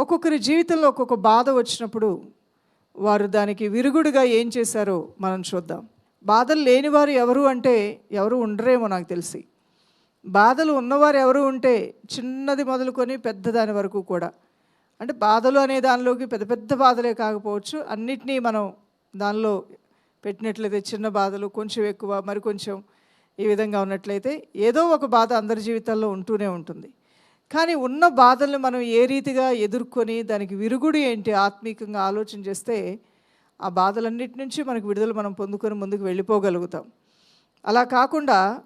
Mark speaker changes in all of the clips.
Speaker 1: ఒక్కొక్కరి జీవితంలో ఒక్కొక్క బాధ వచ్చినప్పుడు వారు దానికి విరుగుడుగా ఏం చేశారో మనం చూద్దాం. బాధలు లేనివారు ఎవరు అంటే ఎవరు ఉండరేమో నాకు తెలిసి. బాధలు ఉన్నవారు ఎవరు ఉంటే చిన్నది మొదలుకొని పెద్దదాని వరకు కూడా. అంటే బాధలు అనే దానిలోకి పెద్ద పెద్ద బాధలే కాకపోవచ్చు. అన్నిటినీ మనం దానిలో పెట్టినట్లయితే చిన్న బాధలు కొంచెం ఎక్కువ మరి కొంచెం ఈ విధంగా ఉన్నట్లయితే ఏదో ఒక బాధ అందరి జీవితాల్లో ఉంటూనే ఉంటుంది. కానీ ఉన్న బాధల్ని మనం ఏ రీతిగా ఎదుర్కొని దానికి విరుగుడు ఏంటి ఆత్మీకంగా ఆలోచన చేస్తే ఆ బాధలన్నిటి నుంచి మనకు విడుదల మనం పొందుకొని ముందుకు వెళ్ళిపోగలుగుతాం. అలా కాకుండా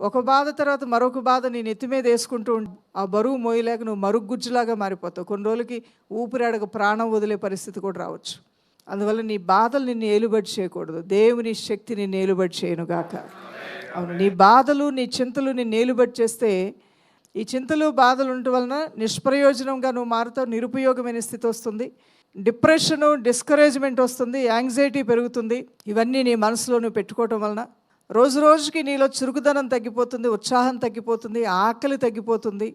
Speaker 1: ఒక బాధ తర్వాత మరొక బాధ నేను ఎత్తి మీద వేసుకుంటూ ఆ బరువు మోయలేక నువ్వు మరుగుజ్జులాగా మారిపోతావు. కొన్ని రోజులకి ఊపిరాడక ప్రాణం వదిలే పరిస్థితి కూడా రావచ్చు. అందువల్ల నీ బాధలు నిన్ను ఏలుబడి చేయకూడదు. దేవుని శక్తి నిన్ను ఏలుబడి చేయనుగాక. అవును నీ బాధలు నీ చింతలు నిన్ను ఏలుబడి చేస్తే ఈ చింతలు బాధలు ఉండటం వలన నిష్ప్రయోజనంగా నువ్వు మారుతావు నిరుపయోగమైన స్థితి వస్తుంది. డిప్రెషను డిస్కరేజ్మెంట్ వస్తుంది యాంగ్జైటీ పెరుగుతుంది. ఇవన్నీ నీ మనసులో నువ్వు పెట్టుకోవటం వలన రోజు రోజుకి నీలో చురుకుదనం తగ్గిపోతుంది ఉత్సాహం తగ్గిపోతుంది ఆకలి తగ్గిపోతుంది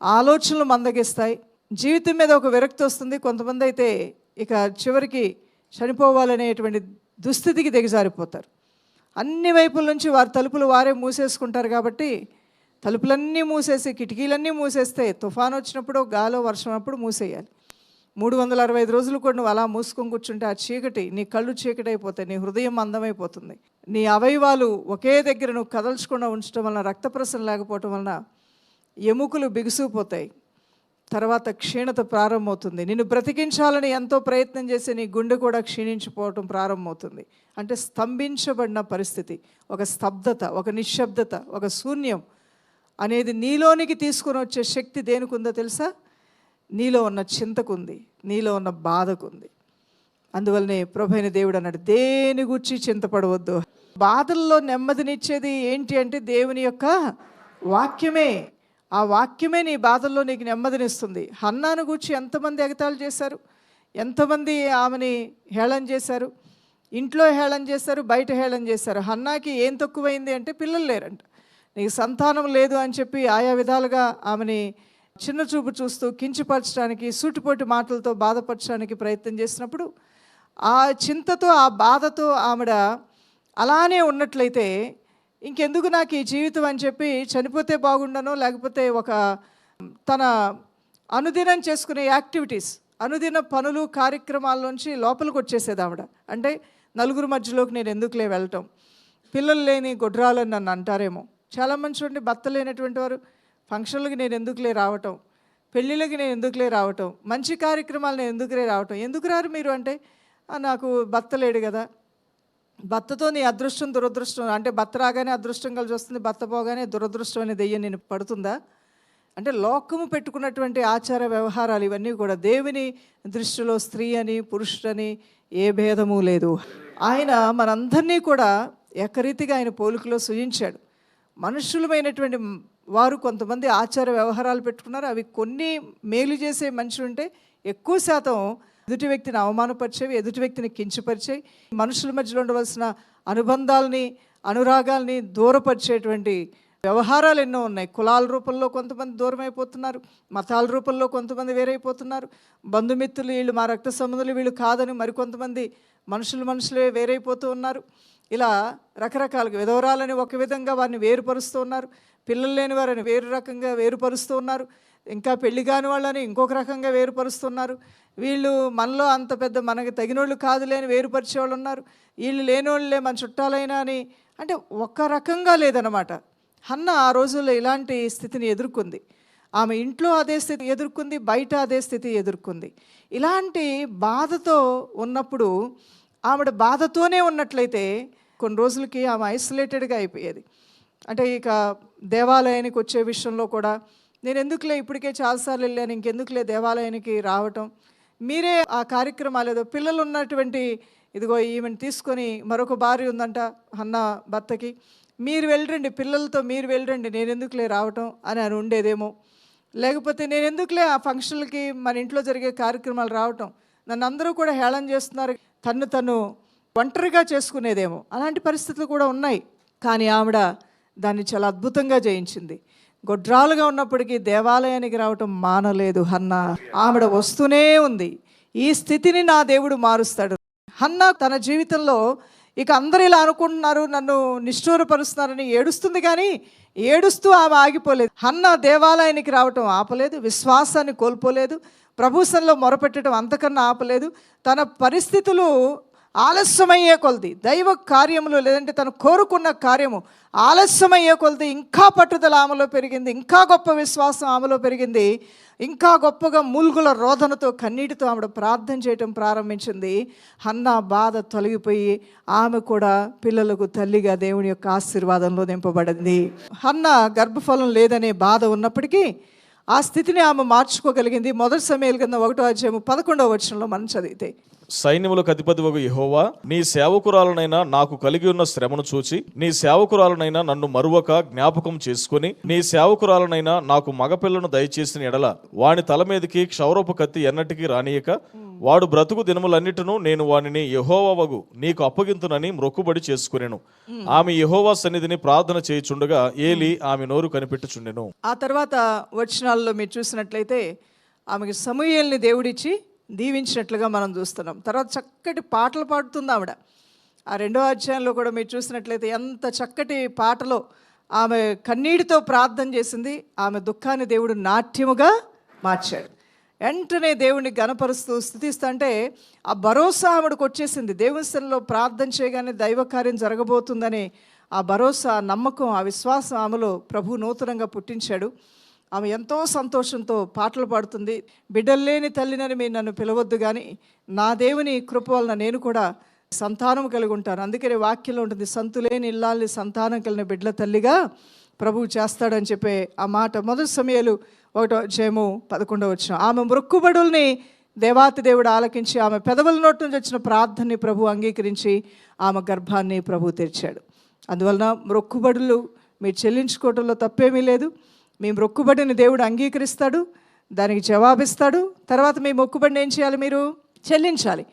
Speaker 1: ఆలోచనలు మందగిస్తాయి. జీవితం మీద ఒక విరక్తి వస్తుంది. కొంతమంది అయితే ఇక చివరికి చనిపోవాలనేటువంటి దుస్థితికి దిగజారిపోతారు. అన్ని వైపుల నుంచి వారి తలుపులు వారే మూసేసుకుంటారు కాబట్టి తలుపులన్నీ మూసేసి కిటికీలన్నీ మూసేస్తే తుఫాన్ వచ్చినప్పుడు గాలో వర్షం అప్పుడు మూసేయాలి. మూడు వందల అరవై ఐదు రోజులు కూడా నువ్వు అలా మూసుకొని కూర్చుంటే ఆ చీకటి నీ కళ్ళు చీకటి అయిపోతాయి నీ హృదయం అందమైపోతుంది. నీ అవయవాలు ఒకే దగ్గర నువ్వు కదల్చకుండా ఉంచడం వలన రక్త ప్రసరణ లేకపోవటం వలన ఎముకలు బిగుసుకుపోతాయి. తర్వాత క్షీణత ప్రారంభమవుతుంది. నిన్ను బ్రతికించాలని ఎంతో ప్రయత్నం చేసి నీ గుండె కూడా క్షీణించిపోవటం ప్రారంభమవుతుంది. అంటే స్తంభించబడిన పరిస్థితి. ఒక స్తబ్దత ఒక నిశ్శబ్దత ఒక శూన్యం అనేది నీలోనికి తీసుకుని వచ్చే శక్తి దేనికి ఉందో తెలుసా? నీలో ఉన్న చింతకుంది నీలో ఉన్న బాధకుంది. అందువల్లనే ప్రభైన దేవుడు అన్నాడు దేని గురించి చింతపడవద్దు. బాధల్లో నెమ్మదినిచ్చేది ఏంటి అంటే దేవుని యొక్క వాక్యమే. ఆ వాక్యమే నీ బాధల్లో నీకు నెమ్మదినిస్తుంది. హన్నాను గూర్చి ఎంతమంది ఎగతాళి చేశారు? ఎంతమంది ఆమెని హేళన చేశారు? ఇంట్లో హేళన చేశారు? బయట హేళన చేశారు? హన్నాకి ఏం తక్కువైంది అంటే పిల్లలు లేరంట. నీకు సంతానం లేదు అని చెప్పి ఆయా విధాలుగా ఆమెని చిన్న చూపు చూస్తూ కించపరచడానికి సూటిపోటి మాటలతో బాధపరచడానికి ప్రయత్నం చేసినప్పుడు ఆ చింతతో ఆ బాధతో ఆవిడ అలానే ఉన్నట్లయితే ఇంకెందుకు నాకు ఈ జీవితం అని చెప్పి చనిపోతే బాగుండనో లేకపోతే ఒక తన అనుదినం చేసుకునే యాక్టివిటీస్ అనుదిన పనులు కార్యక్రమాల్లోంచి లోపలికి వచ్చేసేది ఆవిడ. అంటే నలుగురు మధ్యలోకి నేను ఎందుకులే వెళ్ళటం? పిల్లలు లేని గొడ్రాలని నన్ను అంటారేమో. చాలామంది చూడండి భర్త లేనటువంటి వారు ఫంక్షన్లకి నేను ఎందుకులే రావటం? పెళ్ళిళ్ళకి నేను ఎందుకులే రావటం? మంచి కార్యక్రమాలు నేను ఎందుకులే రావటం? ఎందుకు రారు మీరు అంటే నాకు భర్త లేడు కదా. భర్తతో నీ అదృష్టం దురదృష్టం అంటే భర్త రాగానే అదృష్టం కలిసి వస్తుంది భర్త పోగానే దురదృష్టం అనే దెయ్యం నేను పడుతుందా? అంటే లోకము పెట్టుకున్నటువంటి ఆచార వ్యవహారాలు ఇవన్నీ కూడా దేవుని దృష్టిలో స్త్రీ అని పురుషుడని ఏ భేదము లేదు. ఆయన మనందరినీ కూడా ఏకరీతిగా ఆయన పోలికలో సృజించాడు మనుషులమైనటువంటి వారు కొంతమంది ఆచార వ్యవహారాలు పెట్టుకున్నారు. అవి కొన్ని మేలు చేసే మనుషులు ఉంటే ఎక్కువ శాతం ఎదుటి వ్యక్తిని అవమానపరిచేవి ఎదుటి వ్యక్తిని కించపరిచేవి. మనుషుల మధ్యలో ఉండవలసిన అనుబంధాలని అనురాగాల్ని దూరపరిచేటువంటి వ్యవహారాలు ఎన్నో ఉన్నాయి. కులాల రూపంలో కొంతమంది దూరం అయిపోతున్నారు మతాల రూపంలో కొంతమంది వేరైపోతున్నారు. బంధుమిత్రులు వీళ్ళు మా రక్త సంబంధులు వీళ్ళు కాదని మరికొంతమంది మనుషులు మనుషులే వేరైపోతూ ఉన్నారు. ఇలా రకరకాలుగా విధవరాలని ఒక విధంగా వారిని వేరుపరుస్తూ ఉన్నారు. పిల్లలు లేని వారిని వేరు రకంగా వేరుపరుస్తూ ఉన్నారు. ఇంకా పెళ్ళి కాని వాళ్ళని ఇంకొక రకంగా వేరుపరుస్తున్నారు వీళ్ళు మనలో అంత పెద్ద మనకి తగినోళ్ళు కాదులేని వేరుపరిచే వాళ్ళు ఉన్నారు. వీళ్ళు లేనోళ్ళే మన చుట్టాలైనా అని అంటే ఒక రకంగా లేదనమాట హన్న ఆ రోజుల్లో ఇలాంటి స్థితిని ఎదుర్కొంది. ఆమె ఇంట్లో అదే స్థితి ఎదుర్కొంది బయట అదే స్థితి ఎదుర్కొంది. ఇలాంటి బాధతో ఉన్నప్పుడు ఆవిడ బాధతోనే ఉన్నట్లయితే కొన్ని రోజులకి ఆమె ఐసోలేటెడ్గా అయిపోయేది. అంటే ఇక దేవాలయానికి వచ్చే విషయంలో కూడా నేను ఎందుకులే ఇప్పటికే చాలాసార్లు వెళ్ళాను ఇంకెందుకులే దేవాలయానికి రావటం. మీరే ఆ కార్యక్రమాలు ఏదో పిల్లలు ఉన్నటువంటి ఇదిగో ఈమెను తీసుకొని మరొక భార్య ఉందంట అన్న భర్తకి మీరు వెళ్ళరండి పిల్లలతో మీరు వెళ్ళరండి నేను ఎందుకులే రావటం అని అని ఉండేదేమో లేకపోతే నేను ఎందుకులే ఆ ఫంక్షన్లకి మన ఇంట్లో జరిగే కార్యక్రమాలు రావటం నన్ను అందరూ కూడా హేళన చేస్తున్నారు. తను తను ఒంటరిగా చేసుకునేదేమో. అలాంటి పరిస్థితులు కూడా ఉన్నాయి. కానీ ఆవిడ దాన్ని చాలా అద్భుతంగా జయించింది. గొడ్రాలుగా ఉన్నప్పటికీ దేవాలయానికి రావటం మానలేదు హన్న. ఆవిడ వస్తూనే ఉంది. ఈ స్థితిని నా దేవుడు మారుస్తాడు. హన్న తన జీవితంలో ఇక అందరూ ఇలా అనుకుంటున్నారు నన్ను నిష్ఠూరపరుస్తున్నారని ఏడుస్తుంది కానీ ఏడుస్తూ ఆమె ఆగిపోలేదు. హన్న దేవాలయానికి రావటం ఆపలేదు విశ్వాసాన్ని కోల్పోలేదు ప్రభుసంలో మొరపెట్టడం అంతకన్నా ఆపలేదు. తన పరిస్థితులు ఆలస్యమయ్యే కొలది. దైవ కార్యములు లేదంటే తను కోరుకున్న కార్యము ఆలస్యమయ్యే కొలది. ఇంకా పట్టుదల ఆమెలో పెరిగింది. ఇంకా గొప్ప విశ్వాసం ఆమెలో పెరిగింది. ఇంకా గొప్పగా మూల్గుల రోదనతో కన్నీటితో ఆవిడ ప్రార్థన చేయటం ప్రారంభించింది. హన్న బాధ తొలగిపోయి ఆమె కూడా పిల్లలకు తల్లిగా దేవుని యొక్క ఆశీర్వాదంలో నింపబడింది. హన్న గర్భఫలం లేదనే బాధ ఉన్నప్పటికీ ఆ స్థితిని ఆమె మార్చుకోగలిగింది. మొదటి సమయాల కింద ఒకటో అధ్యాయము పదకొండవ వచనంలో మనం చదివితే
Speaker 2: సైన్యములకు అధిపతివగు యహోవా నీ సేవకురాలనైనా నాకు కలిగి ఉన్న శ్రమను చూచి నీ సేవకురాలనైనా నన్ను మరువక జ్ఞాపకం చేసుకుని నీ సేవకురాలనైనా నాకు మగపిల్లను దయచేసిన ఎడల వాని తల మీదకి క్షౌరపు కత్తి ఎన్నటికీ రానియక వాడు బ్రతుకు దినములన్నిటిను నేను వానిని యహోవగు నీకు అప్పగింతునని మ్రొక్కుబడి చేసుకునేను. ఆమె యహోవా సన్నిధిని ప్రార్థన చేయుచుండగా ఏలి ఆమె నోరు కనిపెట్టుచుండెను.
Speaker 1: ఆ తర్వాత వచనాల్లో మీరు చూసినట్లయితే ఆమెకి సమూహల్ని దేవుడిచ్చి దీవించినట్లుగా మనం చూస్తున్నాం. తర్వాత చక్కటి పాటలు పాడుతుంది ఆవిడ. ఆ రెండో అధ్యాయంలో కూడా మీరు చూసినట్లయితే ఎంత చక్కటి పాటలో ఆమె కన్నీటితో ప్రార్థన చేసింది. ఆమె దుఃఖాన్ని దేవుడు నాట్యముగా మార్చాడు. వెంటనే దేవుడిని గణపరుస్తూ స్థుతిస్తూ అంటే ఆ భరోసా ఆవిడకు వచ్చేసింది. దేవుని ప్రార్థన చేయగానే దైవ కార్యం జరగబోతుందని ఆ భరోసా నమ్మకం ఆ విశ్వాసం ఆమెలో ప్రభు నూతనంగా పుట్టించాడు. ఆమె ఎంతో సంతోషంతో పాటలు పాడుతుంది. బిడ్డలు లేని తల్లినని మీరు నన్ను పిలవద్దు కానీ నా దేవుని కృప వలన నేను కూడా సంతానం కలిగి ఉంటాను. అందుకనే వాక్యంలో ఉంటుంది సంతులేని ఇల్లాల్ని సంతానం కలిగిన బిడ్డల తల్లిగా ప్రభువు చేస్తాడని చెప్పే ఆ మాట మొదటి సమయాలు ఒకటో జయము పదకొండవ వచ్చిన ఆమె మృక్కుబడుల్ని దేవాతి దేవుడు ఆలకించి ఆమె పెదవుల నోటి నుంచి వచ్చిన ప్రార్థనని ప్రభు అంగీకరించి ఆమె గర్భాన్ని ప్రభు తెరిచాడు. అందువలన మొక్కుబడులు మీరు చెల్లించుకోవటంలో తప్పేమీ లేదు. మీ మొక్కుబడిని దేవుడు అంగీకరిస్తాడు దానికి జవాబిస్తాడు. తర్వాత మీ మొక్కుబడిని ఏం చేయాలి మీరు? చెల్లించాలి.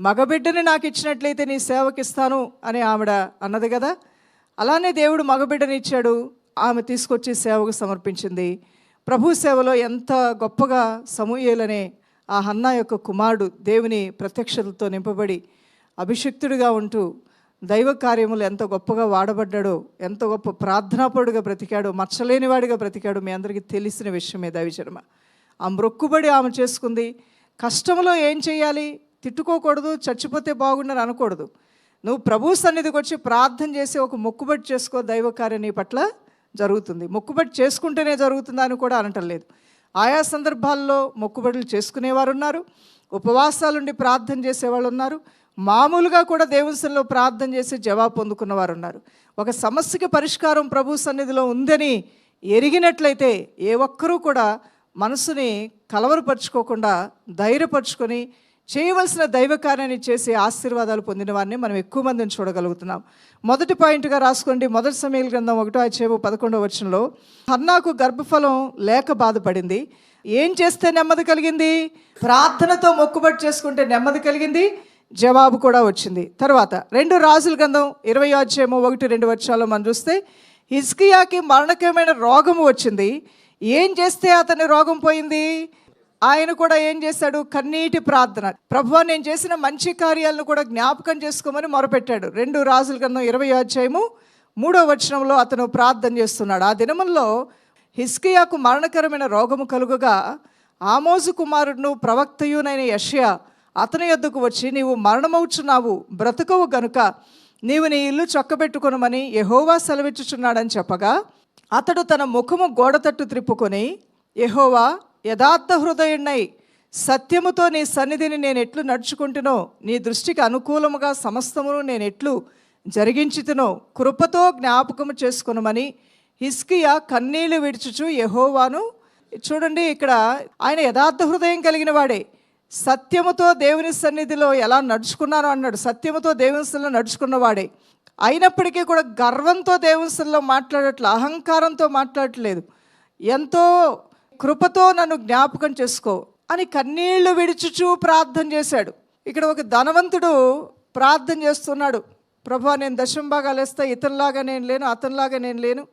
Speaker 1: మగబిడ్డని నాకు ఇచ్చినట్లయితే నీ సేవకిస్తాను అని ఆవిడ అన్నది కదా. అలానే దేవుడు మగబిడ్డని ఇచ్చాడు ఆమె తీసుకొచ్చి సేవకు సమర్పించింది. ప్రభు సేవలో ఎంత గొప్పగా సమూయేలనే ఆ హన్నా యొక్క కుమారుడు దేవుని ప్రత్యక్షతలతో నింపబడి అభిషిక్తుడిగా ఉంటూ దైవ కార్యములు ఎంత గొప్పగా వాడబడ్డాడో ఎంత గొప్ప ప్రార్థనాపరుడుగా బ్రతికాడో మచ్చలేనివాడిగా బ్రతికాడో మీ అందరికీ తెలిసిన విషయమే దైవజన్మ ఆ మ్రొక్కుబడి ఆమె చేసుకుంది. కష్టంలో ఏం చేయాలి? తిట్టుకోకూడదు చచ్చిపోతే బాగుండని అనకూడదు. నువ్వు ప్రభు సన్నిధికి వచ్చి ప్రార్థన చేసి ఒక మొక్కుబడి చేసుకో దైవ కార్యం నీ పట్ల జరుగుతుంది. మొక్కుబడి చేసుకుంటేనే జరుగుతుందా అని కూడా అనటం లేదు. ఆయా సందర్భాల్లో మొక్కుబడులు చేసుకునేవారు ఉన్నారు ఉపవాసాలుండి ప్రార్థన చేసేవాళ్ళు ఉన్నారు మామూలుగా కూడా దేవునిలో ప్రార్థన చేసి జవాబు పొందుకున్న వారు ఉన్నారు ఒక సమస్యకి పరిష్కారం ప్రభు సన్నిధిలో ఉందని ఎరిగినట్లయితే ఏ ఒక్కరూ కూడా మనసుని కలవరపరుచుకోకుండా ధైర్యపరుచుకొని చేయవలసిన దైవ కార్యాన్ని చేసి ఆశీర్వాదాలు పొందిన వారిని మనం ఎక్కువ మందిని చూడగలుగుతున్నాం. మొదటి పాయింట్గా రాసుకోండి. మొదటి సమయాల గ్రంథం ఒకటో అచ్చేపు పదకొండవ వచనంలో హన్నాకు గర్భఫలం లేక బాధపడింది. ఏం చేస్తే నెమ్మది కలిగింది? ప్రార్థనతో మొక్కుబడి చేసుకుంటే నెమ్మది కలిగింది. జవాబు కూడా వచ్చింది. తర్వాత రెండు రాజుల గ్రంథం ఇరవై అధ్యాయము ఒకటి రెండు వర్షాల్లో మనం చూస్తే హిస్కియాకి మరణకరమైన రోగము వచ్చింది. ఏం చేస్తే అతని రోగం పోయింది? ఆయన కూడా ఏం చేశాడు? కన్నీటి ప్రార్థన. ప్రభు నేను చేసిన మంచి కార్యాలను కూడా జ్ఞాపకం చేసుకోమని మొరపెట్టాడు. రెండు రాజుల గ్రంథం ఇరవై అధ్యాయము మూడో వచనంలో అతను ప్రార్థన చేస్తున్నాడు. ఆ దినముల్లో హిస్కియాకు మరణకరమైన రోగము కలుగుగా ఆమోజు కుమారుడును ప్రవక్తయునైన యషియా అతని యొద్దకు వచ్చి నీవు మరణమవుచున్నావు బ్రతకవు గనుక. నీవు నీ ఇల్లు చక్కబెట్టుకొనమని యహోవా సెలవిచ్చుచున్నాడని చెప్పగా అతడు తన ముఖము గోడ తట్టు త్రిప్పుకొని యహోవా యథార్థ హృదయుణ్ణై సత్యముతో నీ సన్నిధిని నేను ఎట్లు నడుచుకుంటునో నీ దృష్టికి అనుకూలముగా సమస్తమును నేను ఎట్లు జరిగించుతునో కృపతో జ్ఞాపకము చేసుకునమని హిస్కియా కన్నీళ్ళు విడుచుచు యహోవాను. చూడండి ఇక్కడ ఆయన యథార్థ హృదయం కలిగిన వాడే. సత్యముతో దేవుని సన్నిధిలో ఎలా నడుచుకున్నాను అన్నాడు. సత్యముతో దేవుని సన్నిధిలో నడుచుకున్నవాడే అయినప్పటికీ కూడా గర్వంతో దేవుని సన్నిధిలో మాట్లాడట్లేదు అహంకారంతో మాట్లాడట్లేదు. ఎంతో కృపతో నన్ను జ్ఞాపకం చేసుకో అని కన్నీళ్ళు విడిచుచూ ప్రార్థన చేశాడు. ఇక్కడ ఒక ధనవంతుడు ప్రార్థన చేస్తున్నాడు. ప్రభా నేను దశం భాగాలు వేస్తా ఇతనిలాగా నేను లేను అతనిలాగా నేను లేను.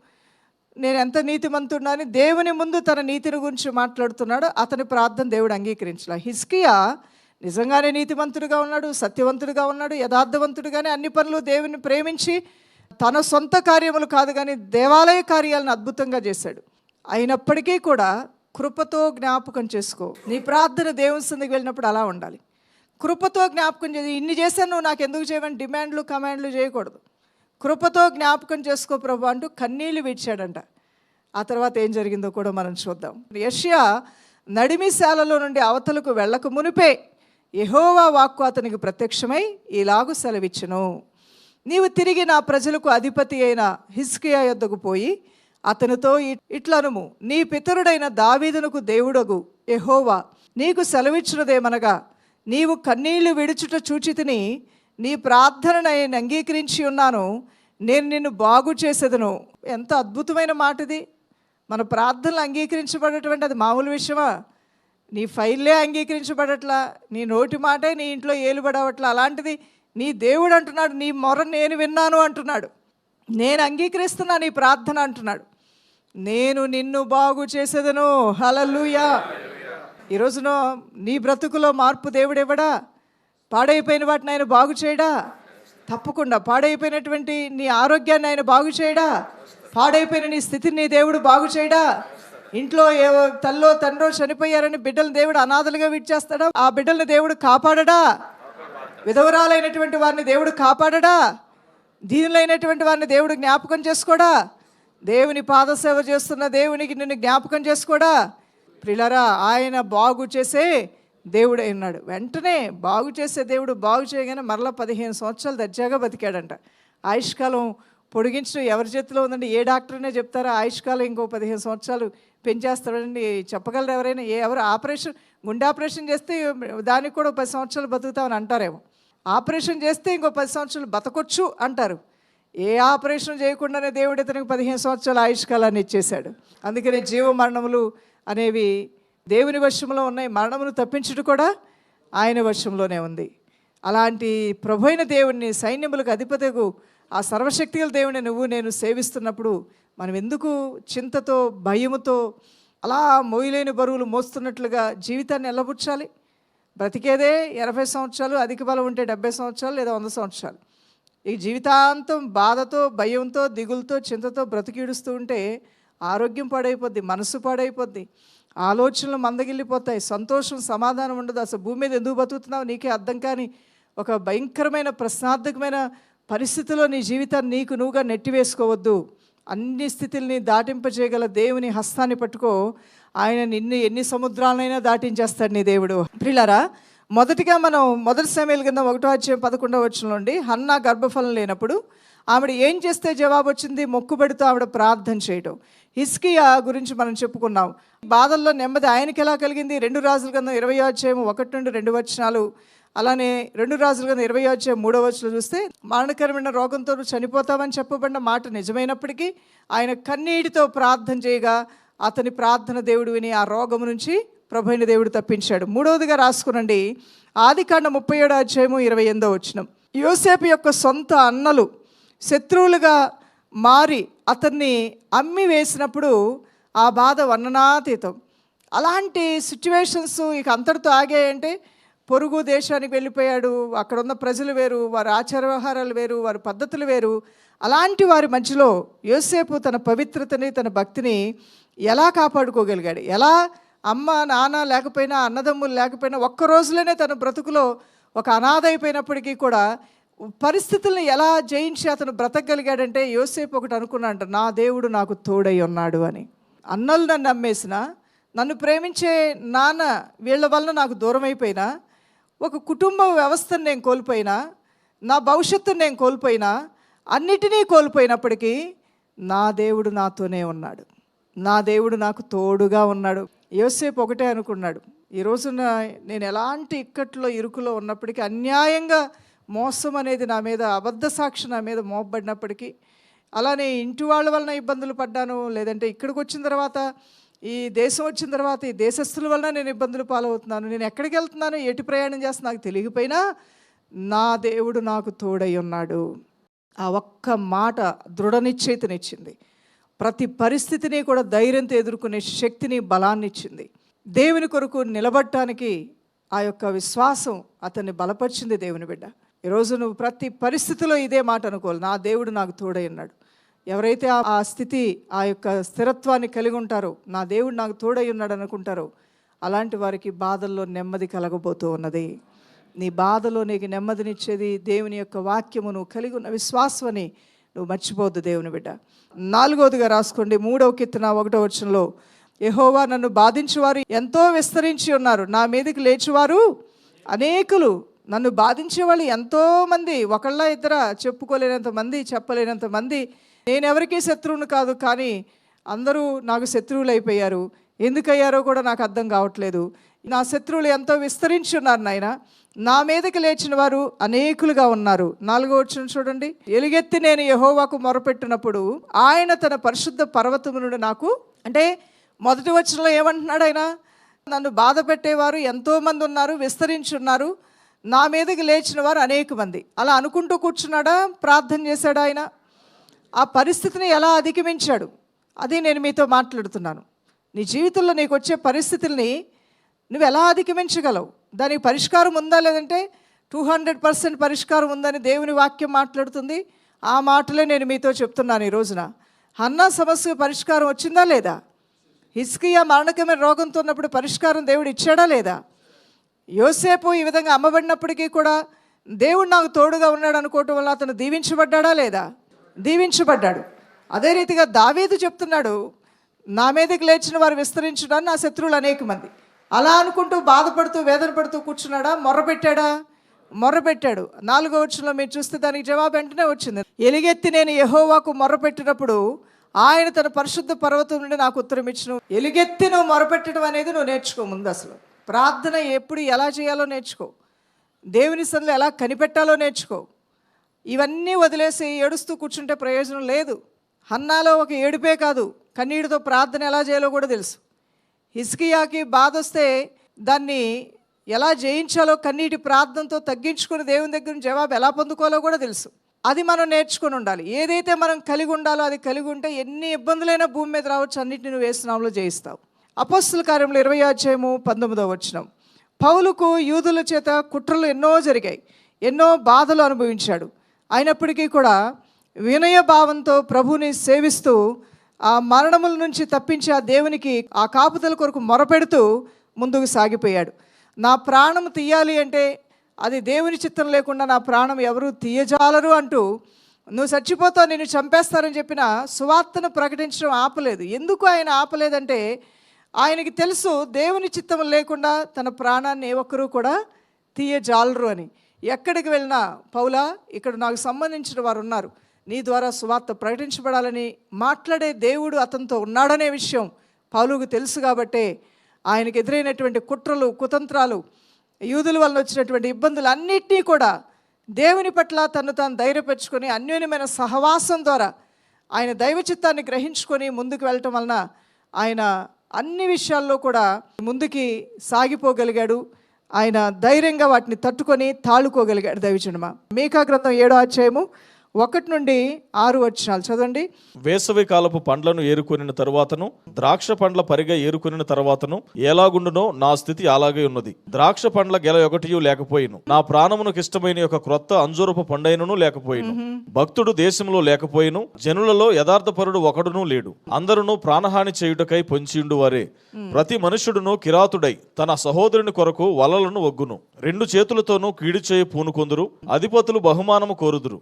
Speaker 1: నేను ఎంత నీతిమంతుడినని దేవుని ముందు తన నీతిని గురించి మాట్లాడుతున్నాడు అతని ప్రార్థన దేవుడు అంగీకరించలే. హిస్కియా నిజంగానే నీతిమంతుడిగా ఉన్నాడు సత్యవంతుడిగా ఉన్నాడు యథార్థవంతుడుగానే అన్ని పనులు దేవుని ప్రేమించి తన సొంత కార్యములు కాదు కానీ దేవాలయ కార్యాలను అద్భుతంగా చేశాడు. అయినప్పటికీ కూడా కృపతో జ్ఞాపకం చేసుకో. నీ ప్రార్థన దేవుని సందికి వెళ్ళినప్పుడు అలా ఉండాలి. కృపతో జ్ఞాపకం చేసి ఇన్ని చేశాను నువ్వు నాకు ఎందుకు చేయమని డిమాండ్లు కమాండ్లు చేయకూడదు. కృపతో జ్ఞాపకం చేసుకో ప్రభు అంటూ కన్నీళ్ళు విడిచాడంట. ఆ తర్వాత ఏం జరిగిందో కూడా మనం చూద్దాం. యష్యా నడిమిశాలలో నుండి అవతలకు వెళ్ళక మునిపే యహోవా వాక్కు అతనికి ప్రత్యక్షమై ఇలాగు సెలవిచ్చును. నీవు తిరిగి నా ప్రజలకు అధిపతి అయిన హిస్కియా యొద్దకు పోయి అతనితో ఇట్లనుము నీ పితరుడైన దావీదునకు దేవుడగు యహోవా నీకు సెలవిచ్చినదేమనగా నీవు కన్నీళ్ళు విడుచుట చూచితిని నీ ప్రార్థన నేను అంగీకరించి ఉన్నాను. నేను నిన్ను బాగు చేసేదను. ఎంత అద్భుతమైన మాట ఇది మన ప్రార్థనలు అంగీకరించబడేటువంటి అది మామూలు విషయమా? నీ ఫైల్లే అంగీకరించబడట్లా. నీ నోటి మాటే నీ ఇంట్లో ఏలుబడవట్లా. అలాంటిది నీ దేవుడు అంటున్నాడు. నీ మొర నేను విన్నాను అంటున్నాడు. నేను అంగీకరిస్తున్నా నీ ప్రార్థన అంటున్నాడు. నేను నిన్ను బాగు చేసేదను. హలలుయా ఈరోజున నీ బ్రతుకులో మార్పు దేవుడు ఇవ్వడా పాడైపోయిన వాటిని ఆయన బాగు చేయడా? తప్పకుండా. పాడైపోయినటువంటి నీ ఆరోగ్యాన్ని ఆయన బాగు చేయడా? పాడైపోయిన నీ స్థితిని నీ దేవుడు బాగు చేయడా? ఇంట్లో ఏ తల్లో తండ్రో చనిపోయారని బిడ్డలను దేవుడు అనాథలుగా విడిచేస్తాడా? ఆ బిడ్డలను దేవుడు కాపాడడా? విధవరాలైనటువంటి వారిని దేవుడు కాపాడడా? దీనులైనటువంటి వారిని దేవుడు జ్ఞాపకం చేసుకోడా? దేవుని పాదసేవ చేస్తున్న దేవునికి నిన్ను జ్ఞాపకం చేసుకోడా? ప్రిలరా ఆయన బాగు చేసే దేవుడు ఉన్నాడు వెంటనే బాగు చేసే దేవుడు బాగు చేయగానే మరలా పదిహేను సంవత్సరాలు దర్జాగా బతికాడంట. ఆయుష్కాలం పొడిగించడం ఎవరి చేతిలో ఉందండి? ఏ డాక్టర్నే చెప్తారా? ఆయుష్కాలం ఇంకో పదిహేను సంవత్సరాలు పెంచేస్తాడండి. చెప్పగలరు ఎవరైనా? ఏ ఎవరు? ఆపరేషన్ గుండె ఆపరేషన్ చేస్తే దానికి కూడా పది సంవత్సరాలు బతుకుతామని అంటారేమో. ఆపరేషన్ చేస్తే ఇంకో పది సంవత్సరాలు బతకొచ్చు అంటారు. ఏ ఆపరేషన్ చేయకుండానే దేవుడు ఇతనికి పదిహేను సంవత్సరాల ఆయుష్కాలాన్ని ఇచ్చేశాడు. అందుకని జీవ మరణములు అనేవి దేవుని వశంలో ఉన్నాయి మరణమును తప్పించుట కూడా ఆయన వశంలోనే ఉంది. అలాంటి ప్రభు అయిన దేవుణ్ణి సైన్యములకు అధిపతకు ఆ సర్వశక్తిగల దేవుని నువ్వు నేను సేవిస్తున్నప్పుడు మనం ఎందుకు చింతతో భయముతో అలా మోయలేని బరువులు మోస్తున్నట్లుగా జీవితాన్ని ఎల్లబుచ్చాలి? బ్రతికేదే ఎనభై సంవత్సరాలు అధిక బలం ఉంటే డెబ్బై సంవత్సరాలు లేదా వంద సంవత్సరాలు. ఈ జీవితాంతం బాధతో భయంతో దిగులతో చింతతో బ్రతికిడుస్తూ ఉంటే ఆరోగ్యం పాడైపోద్ది మనసు పాడైపోద్ది. ఆలోచనలు మందగిల్లిపోతాయి సంతోషం సమాధానం ఉండదు. అసలు భూమి మీద ఎందుకు బతుకుతున్నావు? నీకే అర్థం కానీ ఒక భయంకరమైన ప్రశ్నార్థకమైన పరిస్థితిలో నీ జీవితాన్ని నీకు నువ్వుగా నెట్టివేసుకోవద్దు. అన్ని స్థితుల్ని దాటింపజేయగల దేవుని హస్తాన్ని పట్టుకో. ఆయన నిన్ను ఎన్ని సముద్రాలనైనా దాటించేస్తాడు నీ దేవుడు. ప్రిలారా మొదటిగా మనం మొదటి సమయాల కింద ఒకటో అధ్యాయం పదకొండవ వచ్చిన నుండి హన్నా గర్భఫలం లేనప్పుడు ఆవిడ ఏం చేస్తే జవాబు వచ్చింది మొక్కుబడితో ఆవిడ ప్రార్థన చేయడం హిస్కియా గురించి మనం చెప్పుకున్నాం. బాధల్లో నెమ్మది ఆయనకి ఎలా కలిగింది? రెండు రాజుల కింద ఇరవై అధ్యాయం ఒకటి నుండి రెండు వచనాలు. అలానే రెండు రాజుల కింద ఇరవై అధ్యాయం మూడో వచనం చూస్తే మరణకరమైన రోగంతో చనిపోతామని చెప్పబడిన మాట నిజమైనప్పటికీ ఆయన కన్నీటితో ప్రార్థన చేయగా అతని ప్రార్థన దేవుడు విని ఆ రోగం నుంచి ప్రభైన దేవుడు తప్పించాడు. మూడవదిగా రాసుకునండి. ఆది కాండ ముప్పై ఏడో అధ్యాయము ఇరవై ఎనిమిదో వచ్చినం యోసేపు యొక్క సొంత అన్నలు శత్రువులుగా మారి అతన్ని అమ్మి వేసినప్పుడు ఆ బాధ వర్ణనాతీతం. అలాంటి సిచ్యువేషన్స్ ఇక అంతటితో ఆగాయంటే పొరుగు దేశానికి వెళ్ళిపోయాడు అక్కడ ఉన్న ప్రజలు వేరు వారి ఆచార వ్యవహారాలు వేరు వారి పద్ధతులు వేరు. అలాంటి వారి మధ్యలో యోసేపు తన పవిత్రతని తన భక్తిని ఎలా కాపాడుకోగలిగాడు? ఎలా అమ్మ నాన్న లేకపోయినా అన్నదమ్ములు లేకపోయినా ఒక్క రోజులోనే తన బ్రతుకులో ఒక అనాథ అయిపోయినప్పటికీ కూడా పరిస్థితులను ఎలా జయించి అతను బ్రతకగలిగాడంటే యోసేపు ఒకటి అనుకున్నాడు నా దేవుడు నాకు తోడై ఉన్నాడు అని. అన్నలు నన్ను నమ్మేసిన నన్ను ప్రేమించే నాన్న వీళ్ళ వల్ల నాకు దూరం అయిపోయినా ఒక కుటుంబ వ్యవస్థను నేను కోల్పోయినా నా భవిష్యత్తును నేను కోల్పోయినా అన్నిటినీ కోల్పోయినప్పటికీ నా దేవుడు నాతోనే ఉన్నాడు. నా దేవుడు నాకు తోడుగా ఉన్నాడు. యోసేపు ఒకటే అనుకున్నాడు ఈ రోజున నేను ఎలాంటి ఇక్కట్లో ఇరుకులో ఉన్నప్పటికీ అన్యాయంగా మోసం అనేది నా మీద అబద్ధ సాక్షి నా మీద మోపబడినప్పటికీ అలానే ఇంటి వాళ్ళ వలన ఇబ్బందులు పడ్డాను. లేదంటే ఇక్కడికి వచ్చిన తర్వాత ఈ దేశం వచ్చిన తర్వాత ఈ దేశస్తుల వలన నేను ఇబ్బందులు పాలవుతున్నాను. నేను ఎక్కడికి వెళ్తున్నాను ఎటు ప్రయాణం చేస్తున్నా నాకు తెలియకపోయినా నా దేవుడు నాకు తోడై ఉన్నాడు. ఆ ఒక్క మాట దృఢ నిశ్చయితనిచ్చింది. ప్రతి పరిస్థితిని కూడా ధైర్యంతో ఎదుర్కొనే శక్తిని బలాన్ని ఇచ్చింది. దేవుని కొరకు నిలబడటానికి ఆ యొక్క విశ్వాసం అతన్ని బలపరిచింది దేవుని బిడ్డ. ఈరోజు నువ్వు ప్రతి పరిస్థితిలో ఇదే మాట అనుకోవాలి. నా దేవుడు నాకు తోడై ఉన్నాడు. ఎవరైతే ఆ- స్థితి ఆ యొక్క స్థిరత్వాన్ని కలిగి ఉంటారో నా దేవుడు నాకు తోడై ఉన్నాడు అనుకుంటారో అలాంటి వారికి బాధల్లో నెమ్మది కలగబోతూ ఉన్నది. నీ బాధలో నీకు నెమ్మదినిచ్చేది దేవుని యొక్క వాక్యము నువ్వు కలిగి ఉన్న విశ్వాసమని నువ్వు మర్చిపోద్దు దేవుని బిడ్డ. నాలుగవదిగా రాసుకోండి. మూడవ కిత్తన ఒకటో వచ్చంలో ఎహోవా నన్ను బాధించేవారు ఎంతో విస్తరించి ఉన్నారు. నా మీదకి లేచివారు అనేకులు. నన్ను బాధించే వాళ్ళు ఎంతోమంది ఒకళ్ళ ఇద్దర చెప్పుకోలేనంత మంది చెప్పలేనంత మంది. నేను ఎవరికీ శత్రువును కాదు కానీ అందరూ నాకు శత్రువులు అయిపోయారు ఎందుకయ్యారో కూడా నాకు అర్థం కావట్లేదు. నా శత్రువులు ఎంతో విస్తరించి ఉన్నారు నాయన. నా మీదకి లేచిన వారు అనేకులుగా ఉన్నారు. నాలుగో వచ్చిన చూడండి. ఎలుగెత్తి నేను యహోవాకు మొరపెట్టినప్పుడు ఆయన తన పరిశుద్ధ పర్వతము నుండి నాకు అంటే మొదటి వచనంలో ఏమంటున్నాడు ఆయన? నన్ను బాధ పెట్టేవారు ఎంతోమంది ఉన్నారు విస్తరించి ఉన్నారు నా మీదకి లేచిన వారు అనేక మంది. అలా అనుకుంటూ కూర్చున్నాడా? ప్రార్థన చేశాడా ఆయన? ఆ పరిస్థితిని ఎలా అధిగమించాడు? అది నేను మీతో మాట్లాడుతున్నాను. నీ జీవితంలో నీకు వచ్చే పరిస్థితుల్ని నువ్వు ఎలా అధిగమించగలవు? దానికి పరిష్కారం ఉందా లేదంటే టూ హండ్రెడ్ పర్సెంట్ పరిష్కారం ఉందని దేవుని వాక్యం మాట్లాడుతుంది. ఆ మాటలే నేను మీతో చెప్తున్నాను ఈ రోజున. హన్నా సమస్య పరిష్కారం వచ్చిందా లేదా? హిస్కియా మరణకమైన రోగంతో ఉన్నప్పుడు పరిష్కారం దేవుడు ఇచ్చాడా లేదా? యోసేపు ఈ విధంగా అమ్మబడినప్పటికీ కూడా దేవుడు నాకు తోడుగా ఉన్నాడు అనుకోవటం వల్ల అతను దీవించబడ్డాడా లేదా? దీవించబడ్డాడు. అదే రీతిగా దావీదు చెప్తున్నాడు నా మీదకి లేచిన వారు విస్తరించడానికి నా శత్రువులు అనేక మంది. అలా అనుకుంటూ బాధపడుతూ వేదన పడుతూ కూర్చున్నాడా? మొర్రపెట్టాడా మొర్రపెట్టాడు నాలుగో వచ్చంలో మీరు చూస్తే దానికి జవాబు వెంటనే వచ్చింది. ఎలుగెత్తి నేను యహోవాకు మొర్రపెట్టినప్పుడు ఆయన తన పరిశుద్ధ పర్వతం నుండి నాకు ఉత్తరం ఇచ్చిన ఎలుగెత్తి నువ్వు మొరపెట్టడం అనేది నువ్వు నేర్చుకో ముందు అసలు. ప్రార్థన ఎప్పుడు ఎలా చేయాలో నేర్చుకో. దేవుని సన్నిలో ఎలా కనిపెట్టాలో నేర్చుకో. ఇవన్నీ వదిలేసి ఏడుస్తూ కూర్చుంటే ప్రయోజనం లేదు. హన్నాలో ఒక ఏడుపే కాదు. కన్నీటితో ప్రార్థన ఎలా చేయాలో కూడా తెలుసు. హిస్కియాకి బాధ వస్తే దాన్ని ఎలా జయించాలో కన్నీటి ప్రార్థనతో తగ్గించుకుని దేవుని దగ్గర జవాబు ఎలా పొందుకోవాలో కూడా తెలుసు. అది మనం నేర్చుకొని ఉండాలి. ఏదైతే మనం కలిగి ఉండాలో అది కలిగి ఉంటే ఎన్ని ఇబ్బందులైనా భూమి మీద రావచ్చు. అన్నిటిని నువ్వు వేసినాంలో జయిస్తావు. అపస్తుల కార్యంలో ఇరవై అధ్యాయము పంతొమ్మిదో వచ్చినం పౌలుకు యూదుల చేత కుట్రలు ఎన్నో జరిగాయి. ఎన్నో బాధలు అనుభవించాడు. అయినప్పటికీ కూడా వినయ భావంతో ప్రభుని సేవిస్తూ ఆ మరణముల నుంచి తప్పించి ఆ దేవునికి ఆ కాపుదల కొరకు మొరపెడుతూ ముందుకు సాగిపోయాడు. నా ప్రాణం తీయాలి అంటే అది దేవుని చిత్తం లేకుండా నా ప్రాణం ఎవరు తీయజాలరు అంటూ నువ్వు చచ్చిపోతావు నేను చంపేస్తారని చెప్పిన సువార్తను ప్రకటించడం ఆపలేదు. ఎందుకు ఆయన ఆపలేదంటే ఆయనకి తెలుసు దేవుని చిత్తం లేకుండా తన ప్రాణాన్ని ఏ ఒక్కరూ కూడా తీయజాలరు అని. ఎక్కడికి వెళ్ళినా పౌలా ఇక్కడ నాకు సంబంధించిన వారు ఉన్నారు. నీ ద్వారా సువార్త ప్రకటించబడాలని మాట్లాడే దేవుడు అతనితో ఉన్నాడనే విషయం పౌలుకు తెలుసు కాబట్టే ఆయనకు ఎదురైనటువంటి కుట్రలు కుతంత్రాలు యూదుల వలన వచ్చినటువంటి ఇబ్బందులు అన్నిటినీ కూడా దేవుని పట్ల తను తాను ధైర్యపరుచుకొని అన్యోన్యమైన సహవాసం ద్వారా ఆయన దైవ చిత్తాన్ని గ్రహించుకొని ముందుకు వెళ్ళటం వలన ఆయన అన్ని విషయాల్లో కూడా ముందుకి సాగిపోగలిగాడు. ఆయన ధైర్యంగా వాటిని తట్టుకొని తాళుకోగలిగాడు. దైవజనమ మీకా గ్రంథం ఏడో అధ్యాయము ఒకటి నుండి ఆరు వచ్చినాలు చదవండి.
Speaker 2: వేసవి కాలపు పండ్లను ఏరుకొనిన తరువాతను ద్రాక్ష పండ్ల పరిగ ఏరుకొనిన తరువాతను ఎలాగుండునో నా స్థితి అలాగే ఉన్నది. ద్రాక్ష పండ్ల గెల ఒకటియు లేకపోయిను. నా ప్రాణమునకు ఇష్టమైన ఒక క్రొత్త అంజూరపు పండైనను లేకపోయిను. భక్తుడు దేశంలో లేకపోయిను జనులలో యథార్థపరుడు ఒకడును లేడు. అందరును ప్రాణహాని చేయుటకై పొంచియుండు వారే. ప్రతి మనుష్యుడును కిరాతుడై తన సహోదరుని కొరకు వలలను ఒగ్గును. రెండు చేతులతోనూ కీడు చేయి పూనుకొందురు అధిపతులు బహుమానము కోరుదురు.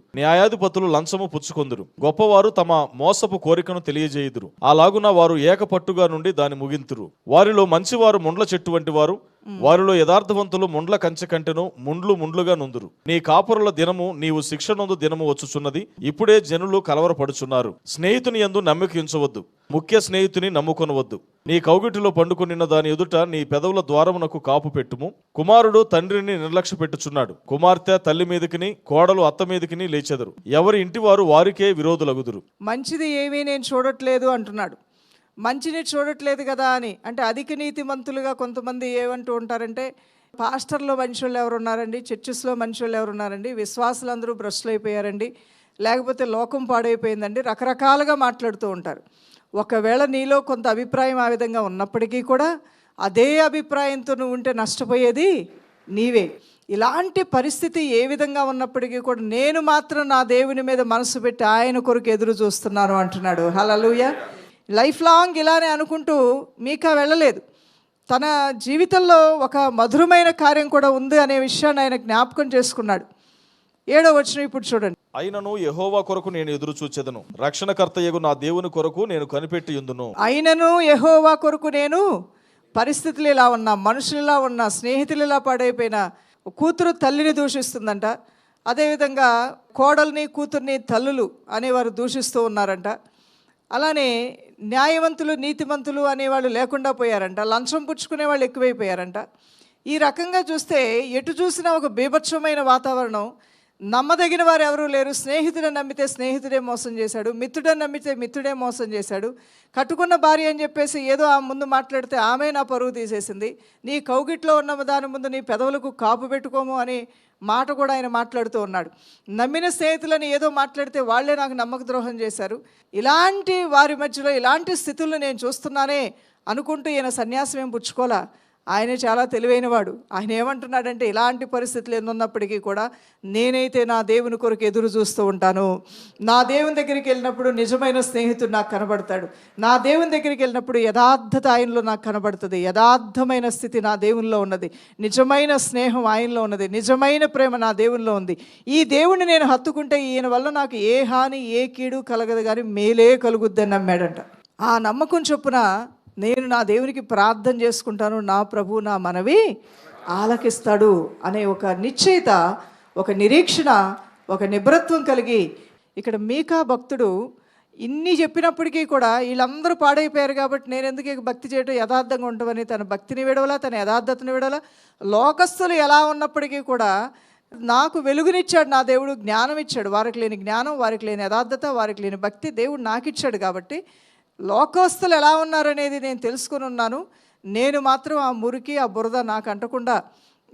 Speaker 2: న్యాయాధిపతులు లంచము పుచ్చుకొందురు. గొప్పవారు తమ మోసపు కోరికను తెలియజేయుదురు. అలాగున వారు ఏకపట్టుగా నుండి దాని ముగింతురు. వారిలో మంచివారు ముండ్ల చెట్టు వంటి వారు వారిలో యథార్థవంతులు ముండ్ల కంచె కంటెను ముండ్లు ముండ్లుగా నుందురు. నీ కాపురుల దినము నీవు శిక్ష నొందు దినము వచ్చుచున్నది. ఇప్పుడే జనులు కలవరపడుచున్నారు. స్నేహితుని యందు నమ్మకించవద్దు ముఖ్య స్నేహితుని నమ్ముకొనవద్దు. నీ కౌగిటిలో పండుకొనిన దాని ఎదుట నీ పెదవుల ద్వారమునకు కాపు పెట్టుము. కుమారుడు తండ్రిని నిర్లక్ష్య పెట్టుచున్నాడు. కుమార్తె తల్లి మీదకిని కోడలు అత్త మీదకిని లేచెదరు. ఎవరి ఇంటి వారు వారికే విరోధులగుదురు.
Speaker 1: మంచిది ఏమీ నేను చూడట్లేదు అంటున్నాడు. మంచిని చూడట్లేదు కదా అని. అంటే అధిక నీతిమంతులుగా కొంతమంది ఏమంటూ ఉంటారంటే పాస్టర్లో మంచి వాళ్ళు ఎవరు ఉన్నారండి చర్చెస్లో మంచి వాళ్ళు ఎవరు ఉన్నారండి విశ్వాసులందరూ భ్రష్టులు అయిపోయారండి. లేకపోతే లోకం పాడైపోయిందండి. రకరకాలుగా మాట్లాడుతూ ఉంటారు. ఒకవేళ నీలో కొంత అభిప్రాయం ఆ విధంగా ఉన్నప్పటికీ కూడా అదే అభిప్రాయంతో నువ్వు ఉంటే నష్టపోయేది నీవే. ఇలాంటి పరిస్థితి ఏ విధంగా ఉన్నప్పటికీ కూడా నేను మాత్రం నా దేవుని మీద మనసు పెట్టి ఆయన కొరకు ఎదురు చూస్తున్నాను అంటున్నాడు. హలలుయ లైఫ్ లాంగ్ ఇలానే అనుకుంటూ మీకా వెళ్ళలేదు. తన జీవితంలో ఒక మధురమైన కార్యం కూడా ఉంది అనే విషయాన్ని ఆయన జ్ఞాపకం చేసుకున్నాడు. ఏడో వచ్చిన ఇప్పుడు చూడండి.
Speaker 2: అయినను యెహోవా కొరకు నేను ఎదురు చూచెదను. రక్షణకర్తయగు నా దేవుని కొరకు నేను కనిపెట్టి ఉందును.
Speaker 1: అయినను యెహోవా కొరకు నేను పరిస్థితులు ఇలా ఉన్నా మనుషులు ఇలా ఉన్నా స్నేహితులు ఇలా పాడైపోయినా కూతురు తల్లిని దూషిస్తుందంట. అదేవిధంగా కోడల్ని కూతుర్ని తల్లులు అనేవారు దూషిస్తూ ఉన్నారంట. అలానే న్యాయవంతులు నీతిమంతులు అనేవాళ్ళు లేకుండా పోయారంట. లంచం పుచ్చుకునే వాళ్ళు ఎక్కువైపోయారంట. ఈ రకంగా చూస్తే ఎటు చూసినా ఒక బీభత్సమైన వాతావరణం నమ్మదగిన వారు ఎవరూ లేరు. స్నేహితుడని నమ్మితే స్నేహితుడే మోసం చేశాడు. మిత్రుడని నమ్మితే మిత్రుడే మోసం చేశాడు. కట్టుకున్న భార్య అని చెప్పేసి ఏదో ఆ ముందు మాట్లాడితే ఆమె నా పరువు తీసేసింది. నీ కౌగిట్లో ఉన్న దాని ముందు నీ పెదవులకు కాపు పెట్టుకోము అని మాట కూడా ఆయన మాట్లాడుతూ ఉన్నాడు. నమ్మిన స్నేహితులని ఏదో మాట్లాడితే వాళ్ళే నాకు నమ్మక ద్రోహం చేశారు. ఇలాంటి వారి మధ్యలో ఇలాంటి స్థితులను నేను చూస్తున్నానే అనుకుంటూ ఈయన సన్యాసం ఏం పుచ్చుకోలే? ఆయన చాలా తెలివైనవాడు. ఆయన ఏమంటున్నాడంటే ఇలాంటి పరిస్థితులు ఎన్నున్నప్పటికీ కూడా నేనైతే నా దేవుని కొరకు ఎదురు చూస్తూ ఉంటాను. నా దేవుని దగ్గరికి వెళ్ళినప్పుడు నిజమైన స్నేహితుడు నాకు కనబడతాడు. నా దేవుని దగ్గరికి వెళ్ళినప్పుడు యథార్థత ఆయనలో నాకు కనబడుతుంది. యథార్థమైన స్థితి నా దేవునిలో ఉన్నది. నిజమైన స్నేహం ఆయనలో ఉన్నది. నిజమైన ప్రేమ నా దేవునిలో ఉంది. ఈ దేవుణ్ణి నేను హత్తుకుంటే ఈయన వల్ల నాకు ఏ హాని ఏ కీడు కలగదు కానీ మేలే కలుగుద్దని నమ్మాడంట. ఆ నమ్మకం చొప్పున నేను నా దేవునికి ప్రార్థన చేసుకుంటాను నా ప్రభు నా మనవి ఆలకిస్తాడు అనే ఒక నిశ్చయిత ఒక నిరీక్షణ ఒక నిబ్రత్వం కలిగి ఇక్కడ మీకా భక్తుడు ఇన్ని చెప్పినప్పటికీ కూడా వీళ్ళందరూ పాడైపోయారు కాబట్టి నేను ఎందుకు భక్తి చేయడం యథార్థంగా ఉండవని తన భక్తిని విడవలా తన యథార్థతను విడవలా? లోకస్తులు ఎలా ఉన్నప్పటికీ కూడా నాకు వెలుగునిచ్చాడు నా దేవుడు జ్ఞానం ఇచ్చాడు వారికి లేని జ్ఞానం వారికి లేని యథార్థత వారికి లేని భక్తి దేవుడు నాకు ఇచ్చాడు కాబట్టి లోకస్తులు ఎలా ఉన్నారనేది నేను తెలుసుకుని ఉన్నాను. నేను మాత్రం ఆ మురికి ఆ బురద నాకు అంటకుండా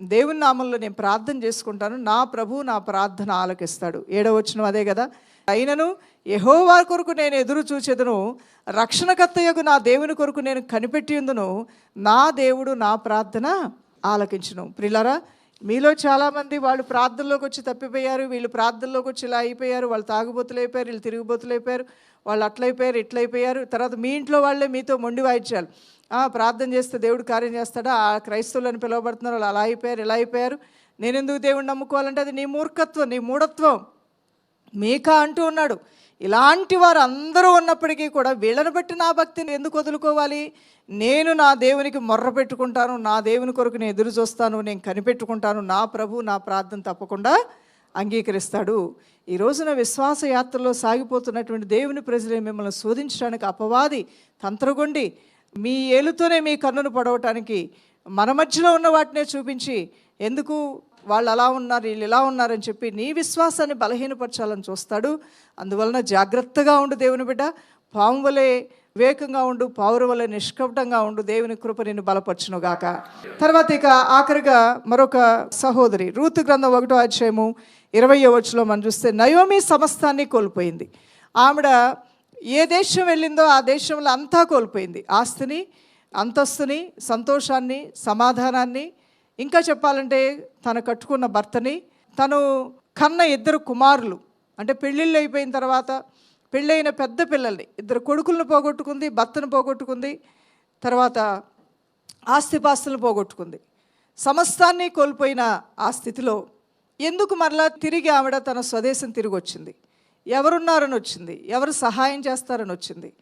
Speaker 1: దేవుని నామంలో నేను ప్రార్థన చేసుకుంటాను. నా ప్రభు నా ప్రార్థన ఆలకిస్తాడు. ఏడవచ్చిన అదే కదా? అయినను యెహోవా కొరకు నేను ఎదురు చూచెదను. రక్షణకర్తయ్యకు నా దేవుని కొరకు నేను కనిపెట్టి ఉందును. నా దేవుడు నా ప్రార్థన ఆలకించును. ప్రిలరా మీలో చాలామంది వాళ్ళు ప్రార్థనలోకి వచ్చి తప్పిపోయారు వీళ్ళు ప్రార్థనలోకి వచ్చి ఇలా అయిపోయారు వాళ్ళు తాగుబోతులు అయిపోయారు వీళ్ళు తిరుగుబోతులు అయిపోయారు వాళ్ళు అట్లయిపోయారు ఇట్లయిపోయారు. తర్వాత మీ ఇంట్లో వాళ్ళే మీతో మొండి వాయించాలి "ఆ, ప్రార్థన చేస్తే దేవుడు కార్యం చేస్తాడా? ఆ క్రైస్తవులను పిలువబడుతున్నారు వాళ్ళు అలా అయిపోయారు ఇలా అయిపోయారు. నేను ఎందుకు దేవుడిని నమ్ముకోవాలంటే అది నీ మూర్ఖత్వం నీ మూఢత్వం. మీకా అంటూ ఉన్నాడు. ఇలాంటి వారు అందరూ ఉన్నప్పటికీ కూడా వీళ్ళని బట్టి నా భక్తిని ఎందుకు వదులుకోవాలి? నేను నా దేవునికి మొర్ర పెట్టుకుంటాను నా దేవుని కొరకు నేను ఎదురు చూస్తాను నేను కనిపెట్టుకుంటాను నా ప్రభు నా ప్రార్థన తప్పకుండా అంగీకరిస్తాడు. ఈ రోజున విశ్వాస యాత్రలో సాగిపోతున్నటువంటి దేవుని ప్రజలే మిమ్మల్ని శోధించడానికి అపవాది తంత్రగొండి మీ ఏలుతోనే మీ కన్నును పడవటానికి మన మధ్యలో ఉన్న వాటినే చూపించి ఎందుకు వాళ్ళు అలా ఉన్నారు వీళ్ళు ఇలా ఉన్నారని చెప్పి నీ విశ్వాసాన్ని బలహీనపరచాలని చూస్తాడు. అందువలన జాగ్రత్తగా ఉండు దేవుని బిడ్డ. పాము వలె వివేకంగా ఉండు పావురు వలె నిష్కపటంగా ఉండు. దేవుని కృప నిన్ను బలపరచునుగాక. తర్వాత ఇక ఆఖరిగా మరొక సహోదరి రూతు గ్రంథం ఒకటో అధ్యాయము ఇరవై వచ్చులో మనం చూస్తే నయోమి సమస్తాన్ని కోల్పోయింది. ఆవిడ ఏ దేశం వెళ్ళిందో ఆ దేశంలో అంతా కోల్పోయింది. ఆస్తిని అంతస్తుని సంతోషాన్ని సమాధానాన్ని ఇంకా చెప్పాలంటే తను కట్టుకున్న భర్తని తను కన్న ఇద్దరు కుమారులు అంటే పెళ్ళిళ్ళు అయిపోయిన తర్వాత పెళ్ళైన పెద్ద పిల్లల్ని ఇద్దరు కొడుకులను పోగొట్టుకుంది భర్తను పోగొట్టుకుంది తర్వాత ఆస్తిపాస్తులను పోగొట్టుకుంది. సమస్తాన్ని కోల్పోయిన ఆ స్థితిలో ఎందుకు మరలా తిరిగి ఆవిడ తన స్వదేశం తిరిగి వచ్చింది ఎవరున్నారని వచ్చింది? ఎవరు సహాయం చేస్తారని వచ్చింది?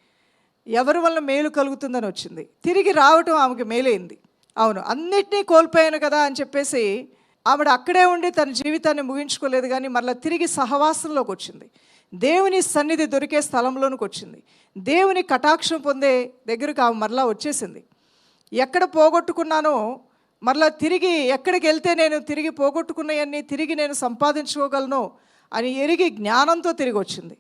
Speaker 1: ఎవరి వల్ల మేలు కలుగుతుందని వచ్చింది? తిరిగి రావటం ఆమెకి మేలైంది. అవును అన్నిటినీ కోల్పోయాను కదా అని చెప్పేసి ఆవిడ అక్కడే ఉండి తన జీవితాన్ని ముగించుకోలేదు కానీ మరలా తిరిగి సహవాసంలోకి వచ్చింది. దేవుని సన్నిధి దొరికే స్థలంలోనికి వచ్చింది. దేవుని కటాక్షం పొందే దగ్గరకు ఆమె మరలా వచ్చేసింది. ఎక్కడ పోగొట్టుకున్నానో మరలా తిరిగి ఎక్కడికి వెళ్తే నేను తిరిగి పోగొట్టుకున్నవన్నీ తిరిగి నేను సంపాదించుకోగలను అని ఎరిగి జ్ఞానంతో తిరిగి వచ్చింది.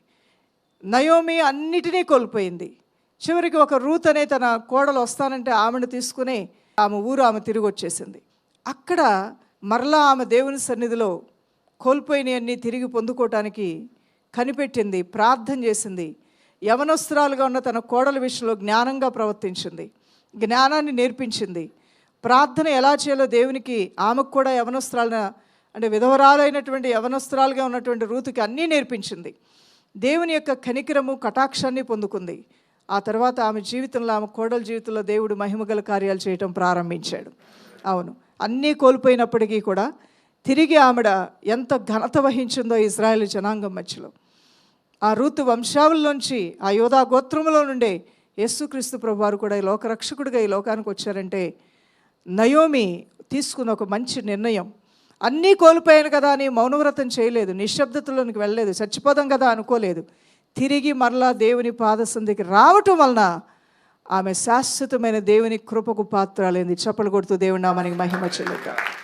Speaker 1: నయోమి అన్నిటినీ కోల్పోయింది. చివరికి ఒక రూత్ అనే తన కోడలు వస్తానంటే ఆమెను తీసుకుని ఆమె ఊరు ఆమె తిరిగి వచ్చేసింది అక్కడ మరలా ఆమె దేవుని సన్నిధిలో కోల్పోయినవన్నీ తిరిగి పొందుకోవటానికి కనిపెట్టింది ప్రార్థన చేసింది. యవనస్త్రాలుగా ఉన్న తన కోడల విషయంలో జ్ఞానంగా ప్రవర్తించింది. జ్ఞానాన్ని నేర్పించింది. ప్రార్థన ఎలా చేయాలో దేవునికి ఆమెకు కూడా యవనస్త్రాలను అంటే విధవరాలైనటువంటి యవనస్త్రాలుగా ఉన్నటువంటి రూతుకి అన్నీ నేర్పించింది. దేవుని యొక్క కనికరము కటాక్షాన్ని పొందుకుంది. ఆ తర్వాత ఆమె జీవితంలో ఆమె కోడల జీవితంలో దేవుడు మహిమగల కార్యాలు చేయటం ప్రారంభించాడు. అవును. అన్నీ కోల్పోయినప్పటికీ కూడా తిరిగి ఆమెడ ఎంత ఘనత వహించిందో ఇజ్రాయెల్ జనాంగం మధ్యలో. ఆ ఋతు వంశావుల్లోంచి ఆ యోధా గోత్రములో నుండే యేసుక్రీస్తు ప్రభు వారు కూడా ఈ లోకరక్షకుడిగా ఈ లోకానికి వచ్చారంటే నయోమి తీసుకున్న ఒక మంచి నిర్ణయం. అన్నీ కోల్పోయాను కదా అని మౌనవ్రతం చేయలేదు నిశ్శబ్దతలోనికి వెళ్ళలేదు చచ్చిపోదాం కదా అనుకోలేదు. తిరిగి మరలా దేవుని పాదసంధికి రావటం వలన ఆమె శాశ్వతమైన దేవుని కృపకు పాత్రాలైంది. చప్పలు కొడుతూ దేవుడు నామని మహిమ చెల్లుతారు